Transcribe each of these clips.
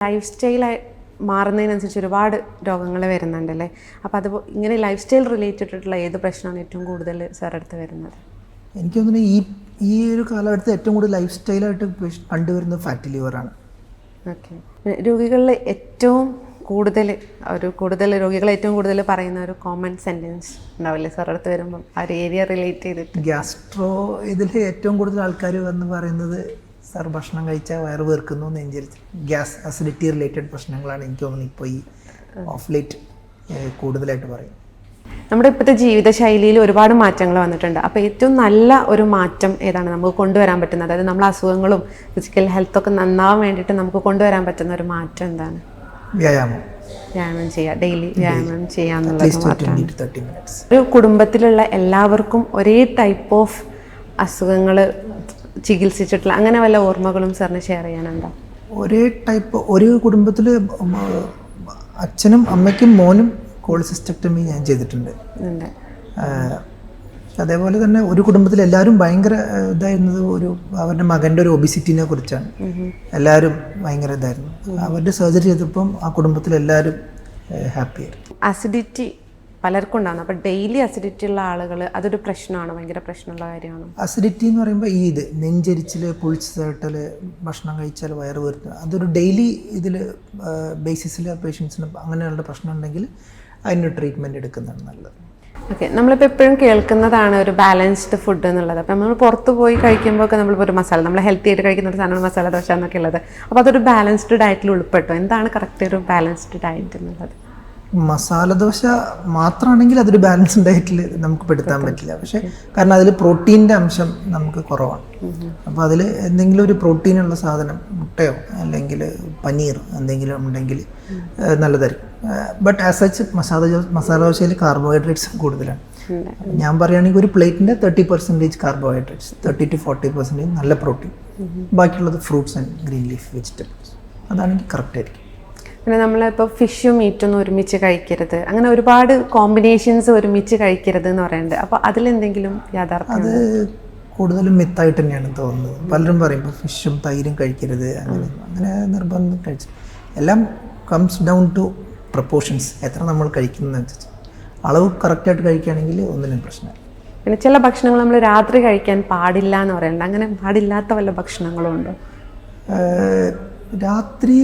Life സ്റ്റൈലായി മാറുന്നതിനനുസരിച്ച് ഒരുപാട് രോഗങ്ങൾ വരുന്നുണ്ടല്ലേ? അപ്പോൾ അത് ഇങ്ങനെ ലൈഫ് സ്റ്റൈൽ റിലേറ്റഡ് ആയിട്ടുള്ള ഏത് പ്രശ്നമാണ് ഏറ്റവും കൂടുതൽ സാർ അടുത്ത് വരുന്നത്? എനിക്ക് തോന്നുന്നു ഈ ഈ ഒരു കാലഘട്ടത്തിൽ ഏറ്റവും കൂടുതൽ ലൈഫ് സ്റ്റൈലായിട്ട് കണ്ടുവരുന്നത് ഫാറ്റ് ലിവറാണ് ഓക്കെ രോഗികളിൽ ഏറ്റവും കൂടുതൽ ഒരു കൂടുതൽ രോഗികൾ ഏറ്റവും കൂടുതൽ പറയുന്ന ഒരു കോമൺ സെന്റൻസ് ഉണ്ടാവില്ലേ സാർ അടുത്ത് വരുമ്പം? ആ ഒരു ഏരിയ റിലേറ്റ് ചെയ്തിട്ട്. ഗ്യാസ്ട്രോ ഇതിൽ ഏറ്റവും കൂടുതൽ ആൾക്കാർ വന്ന് പറയുന്നത് സാർ ഭക്ഷണം കഴിച്ചാൽ വയറ് വീർക്കുന്നു നെഞ്ചരിച്ച്. ഗ്യാസ് അസിഡിറ്റി റിലേറ്റഡ് പ്രശ്നങ്ങളാണ് എനിക്ക് തോന്നുന്നത് ഇപ്പോൾ ഈ ഓഫ് ലൈറ്റ് കൂടുതലായിട്ട് പറയും. നമ്മുടെ ഇപ്പോഴത്തെ ജീവിതശൈലിയിൽ ഒരുപാട് മാറ്റങ്ങൾ വന്നിട്ടുണ്ട്. അപ്പോൾ ഏറ്റവും നല്ല ഒരു മാറ്റം ഏതാണ്? നമുക്ക് കൊണ്ടുവരാൻ പറ്റുന്നത്? അതായത് നമ്മൾ അസുഖങ്ങളും ഫിസിക്കൽ ഹെൽത്തൊക്കെ നന്നാവാൻ വേണ്ടിയിട്ട് നമുക്ക് കൊണ്ടുവരാൻ പറ്റുന്ന ഒരു മാറ്റം എന്താണ്? വ്യായാമം. വ്യായാമം ചെയ്യുക. ഡെയിലി വ്യായാമം ചെയ്യാന്നുള്ളത് ഒരു കുടുംബത്തിലുള്ള എല്ലാവർക്കും ഒരേ ടൈപ്പ് ഓഫ് അസുഖങ്ങൾ ചികിത്സിച്ചിട്ടുള്ള അങ്ങനെ വല്ല ഓർമ്മകളും സാറിന് ഷെയർ ചെയ്യാനുണ്ടോ? ഒരേ ടൈപ്പ് ഒരു കുടുംബത്തിൽ അച്ഛനും അമ്മയ്ക്കും മോനും കോളിസിസ്റ്റക്ടമി ഞാൻ ചെയ്തിട്ടുണ്ട്. അതേപോലെ തന്നെ ഒരു കുടുംബത്തിൽ എല്ലാവരും ഭയങ്കര ഇതായിരുന്നത് ഒരു അവരുടെ മകന്റെ ഒരു ഒബിസിറ്റിനെ കുറിച്ചാണ്. എല്ലാവരും ഭയങ്കര ഇതായിരുന്നു. അവരുടെ സർജറി ചെയ്തപ്പം ആ കുടുംബത്തിൽ എല്ലാവരും ഹാപ്പി ആയിരുന്നു. അസിഡിറ്റി പലർക്കും ഉണ്ടാകുന്നത് അപ്പോൾ ഡെയിലി അസിഡിറ്റി ഉള്ള ആളുകൾ അതൊരു പ്രശ്നമാണ് ഭയങ്കര പ്രശ്നമുള്ള കാര്യമാണ്. അസിഡിറ്റി എന്ന് പറയുമ്പോൾ ഈ ഇത് നെഞ്ചരിച്ചിൽ പുളിച്ച് തേട്ടൽ ഭക്ഷണം കഴിച്ചാൽ വയറ് വീർത്ത് അതൊരു ഡെയിലി ഇതിൽ ബേസിസിൽ പേഷ്യൻസിന് അങ്ങനെയുള്ള പ്രശ്നം ഉണ്ടെങ്കിൽ അതിന് ട്രീറ്റ്മെന്റ് എടുക്കുന്നതാണ് നല്ലത്. ഓക്കെ നമ്മളിപ്പോൾ എപ്പോഴും കേൾക്കുന്നതാണ് ഒരു ബാലൻസ്ഡ് ഫുഡ് എന്നുള്ളത്. അപ്പം നമ്മൾ പുറത്ത് പോയി കഴിക്കുമ്പോൾ ഒക്കെ നമ്മളിപ്പോൾ ഒരു മസാല നമ്മൾ ഹെൽത്തി ആയിട്ട് കഴിക്കുന്ന ഒരു സാധനമാണ് മസാല ദോശ എന്നൊക്കെ ഉള്ളത്. അപ്പോൾ അതൊരു ബാലൻസ്ഡ് ഡയറ്റിൽ ഉൾപ്പെട്ടു. എന്താണ് കറക്റ്റ് ഒരു ബാലൻസ്ഡ് ഡയറ്റ് എന്നുള്ളത്? മസാല ദോശ മാത്രമാണെങ്കിൽ അതൊരു ബാലൻസ്ഡ് ഡയറ്റിൽ നമുക്ക് പെടുത്താൻ പറ്റില്ല. പക്ഷേ കാരണം അതിൽ പ്രോട്ടീന്റെ അംശം നമുക്ക് കുറവാണ്. അപ്പോൾ അതിൽ എന്തെങ്കിലും ഒരു പ്രോട്ടീനുള്ള സാധനം മുട്ടയോ അല്ലെങ്കിൽ പനീർ എന്തെങ്കിലും ഉണ്ടെങ്കിൽ നല്ലതായിരിക്കും. But as such masala masala ദോശയിൽ carbohydrates കൂടുതലാണ്. ഞാൻ പറയുകയാണെങ്കിൽ ഒരു പ്ലേറ്റിന്റെ thirty percentage carbohydrates thirty to forty percentage നല്ല പ്രോട്ടീൻ ബാക്കിയുള്ളത് fruits and green leaf vegetables അതാണെങ്കിൽ കറക്റ്റ് ആയിരിക്കും. പിന്നെ നമ്മളിപ്പോൾ ഫിഷും മീറ്റൊന്നും ഒരുമിച്ച് കഴിക്കരുത്. അങ്ങനെ ഒരുപാട് കോമ്പിനേഷൻസ് ഒരുമിച്ച് കഴിക്കരുത് എന്ന് പറയുന്നുണ്ട് അപ്പോൾ അതിലെന്തെങ്കിലും യാഥാർത്ഥ്യം അത് കൂടുതലും മിത്തായിട്ട് തന്നെയാണ് തോന്നുന്നത്. പലരും പറയും ഇപ്പോൾ ഫിഷും തൈരും കഴിക്കരുത്. അങ്ങനെ അങ്ങനെ നിർബന്ധം കഴിച്ചു. എല്ലാം കംസ് ഡൗൺ ടു പ്രപ്പോർഷൻസ് എത്ര നമ്മൾ കഴിക്കുന്നതനുസരിച്ച്. അളവ് കറക്റ്റായിട്ട് കഴിക്കുകയാണെങ്കിൽ ഒന്നിനും പ്രശ്നമില്ല. പിന്നെ ചില ഭക്ഷണങ്ങൾ നമ്മൾ രാത്രി കഴിക്കാൻ പാടില്ല എന്ന് പറയുന്നുണ്ട് അങ്ങനെ പാടില്ലാത്ത വല്ല ഭക്ഷണങ്ങളും ഉണ്ടോ? രാത്രി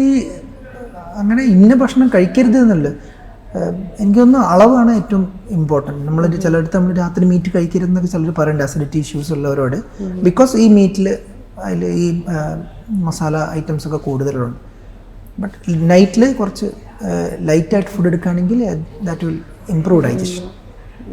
അങ്ങനെ ഇന്ന ഭക്ഷണം കഴിക്കരുത് എന്നുള്ളത്. എനിക്കൊന്ന് അളവാണ് ഏറ്റവും ഇമ്പോർട്ടന്റ് നമ്മൾ ചിലയിടത്ത് നമ്മൾ രാത്രി മീറ്റ് കഴിക്കരുതെന്നൊക്കെ ചിലർ പറയുന്നുണ്ട് അസിഡിറ്റി ഇഷ്യൂസ് ഉള്ളവരോട്. ബിക്കോസ് ഈ മീറ്റിൽ അതിൽ ഈ മസാല ഐറ്റംസ് ഒക്കെ കൂടുതലുണ്ട് ബട്ട് നൈറ്റിൽ കുറച്ച് ലൈറ്റായിട്ട് ഫുഡ് എടുക്കുകയാണെങ്കിൽ ദാറ്റ് വിൽ ഇംപ്രൂവ് ഡൈജഷൻ